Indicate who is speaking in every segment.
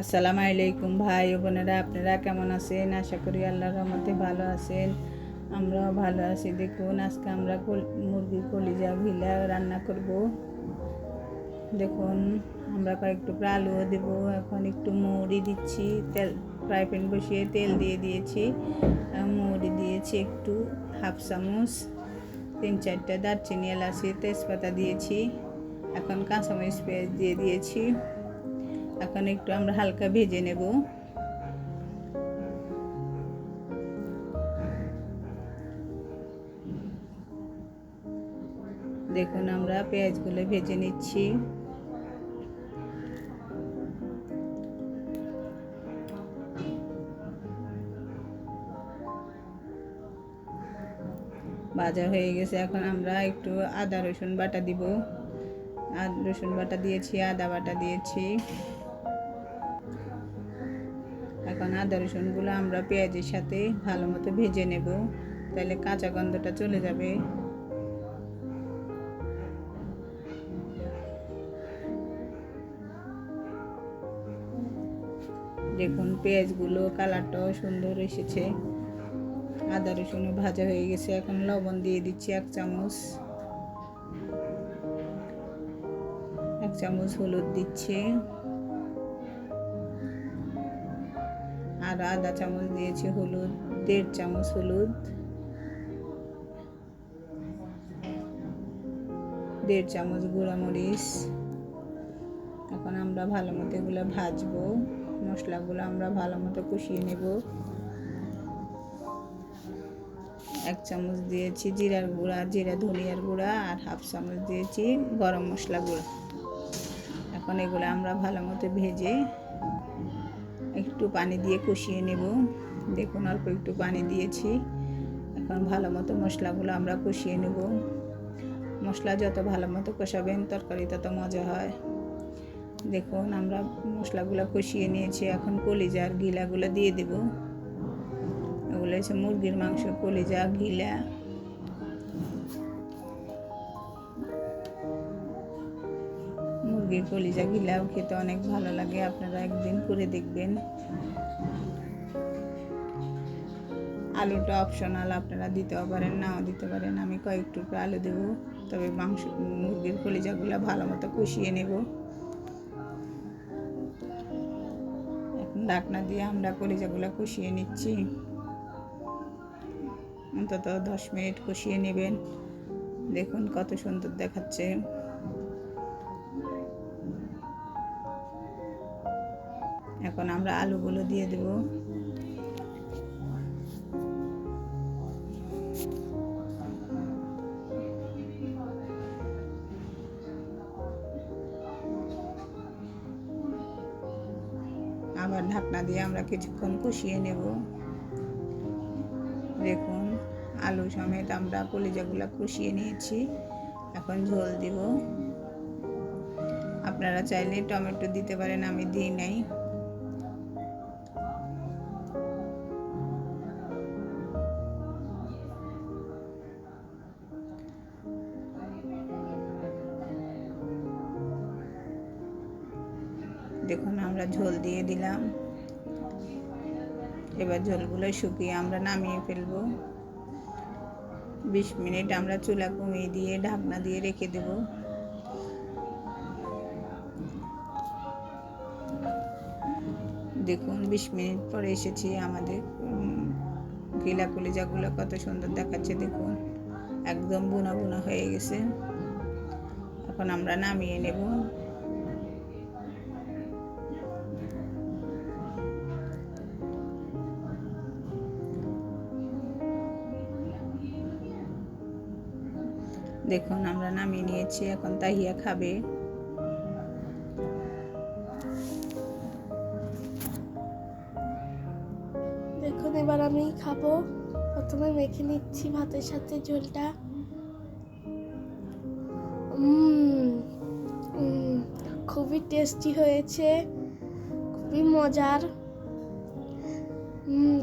Speaker 1: আসসালামু আলাইকুম ভাই ও বোনেরা, আপনারা কেমন আছেন? আশা করি আল্লাহর রহমতে ভালো আছেন। আমরাও ভালো আছি। দেখুন, আজকে আমরা মুরগির কলিজা ভিলা রান্না করব। দেখুন, আমরা কয়েকটু আলুও দেব। এখন একটু মৌরি দিচ্ছি। তেল ফ্রাই প্যান বসিয়ে তেল দিয়ে দিয়েছি। মৌরি দিয়েছি একটু, হাফ চামচ। তিন চারটা দারচিনি এলাচি, তেজপাতা দিয়েছি। এখন কাঁচামরিচ পেঁয়াজ দিয়ে দিয়েছি। এখন একটু আমরা হালকা ভেজে নেব। দেখুন, আমরা পেঁয়াজগুলো ভেজে নিচ্ছি। ভাজা হয়ে গেছে। এখন আমরা একটু আদা রসুন বাটা দিব। আদা রসুন বাটা দিয়েছি, আদা বাটা দিয়েছি। এখন আদা রসুনগুলো আমরা পেঁয়াজের সাথে ভালো মতো ভেজে নেব। তাহলে কাঁচা গন্ধটা চলে যাবে। দেখুন পেঁয়াজগুলো কালারটাও সুন্দর এসেছে। আদা রসুনও ভাজা হয়ে গেছে। এখন লবণ দিয়ে দিচ্ছি এক চামচ। এক চামচ হলুদ দিচ্ছি। আর আধা চামচ দিয়েছি, হলুদ, দেড় চামচ হলুদ, দেড় চামচ গুঁড়ামরিচ। এখন আমরা ভালো মতো এগুলো ভাজবো, মশলাগুলো আমরা ভালো মতো কষিয়ে নেব। এক চামচ দিয়েছি জিরার গুঁড়া, জিরা ধনিয়ার গুঁড়া আর হাফ চামচ দিয়েছি গরম মশলা গুঁড়া। এখন এগুলো আমরা ভালো মতো ভেজে একটু পানি দিয়ে কষিয়ে নেব। দেখুন, অল্প একটু পানি দিয়েছি। এখন ভালো মতো মশলাগুলো আমরা কষিয়ে নেব। মশলা যত ভালো মতো কষাবেন, তরকারি তত মজা হয়। দেখুন, আমরা মশলাগুলো কষিয়ে নিয়েছি। এখন কলিজার গিলাগুলো দিয়ে দেব। ওগুলো হচ্ছে মুরগির মাংস কলিজা গিলা। মুরগির কলিজা গিলাও খেতে অনেক ভালো লাগে। আপনারা একদিন করে দেখবেন। আলুটা অপশনাল আপনারা দিতেও পারেন, নাও দিতে পারেন। আমি কয়েক টুকরো আলু দেবো, তবে মাংস, মুরগির কলিজাগুলো ভালো মতো কষিয়ে নেব। এখন ডাকনা দিয়ে আমরা কলিজাগুলো কষিয়ে নিচ্ছি। অন্তত দশ মিনিট কষিয়ে নেবেন। দেখুন কত সুন্দর দেখাচ্ছে। এখন আমরা আলুগুলো দিয়ে দেব। আবার ঢাকনা দিয়ে আমরা কিছুক্ষণ কষিয়ে নেব। দেখুন, আলু সমেত আমরা কলিজাগুলো কষিয়ে নিয়েছি। এখন ঝোল দিব। আপনারা চাইলে টমেটো দিতে পারেন, আমি দিই নাই। দেখুন, আমরা ঝোল দিয়ে দিলাম। এবার ঝোলগুলো শুকিয়ে আমরা নামিয়ে ফেলব। বিশ মিনিট আমরা চুলা কমিয়ে দিয়ে ঢাকনা দিয়ে রেখে দেব। দেখুন, বিশ মিনিট পরে এসেছি আমাদের গিলা কলিজাগুলো কত সুন্দর দেখাচ্ছে, দেখুন। একদম বুনা বুনা হয়ে গেছে। এখন আমরা নামিয়ে নেব। দেখুন, আমরা নামিয়ে নিয়েছি, এখন তাহিয়া খাবে।
Speaker 2: দেখুন, এবার আমি খাব। প্রথমে মেখে নিচ্ছি ভাতের সাথে ঝোলটা। খুবই টেস্টি হয়েছে, খুবই মজার।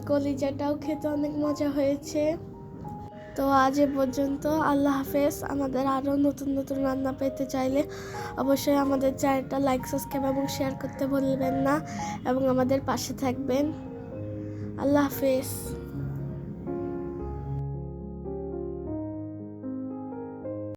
Speaker 2: কলিজাটাও খেতে অনেক মজা হয়েছে। তো আজ এ পর্যন্ত আল্লাহ হাফেজ। আমাদের আরও নতুন নতুন রান্না পেতে চাইলে অবশ্যই আমাদের চ্যানেলটা লাইক, সাবস্ক্রাইব এবং শেয়ার করতে ভুলবেন না। এবং আমাদের পাশে থাকবেন। আল্লাহ হাফেজ।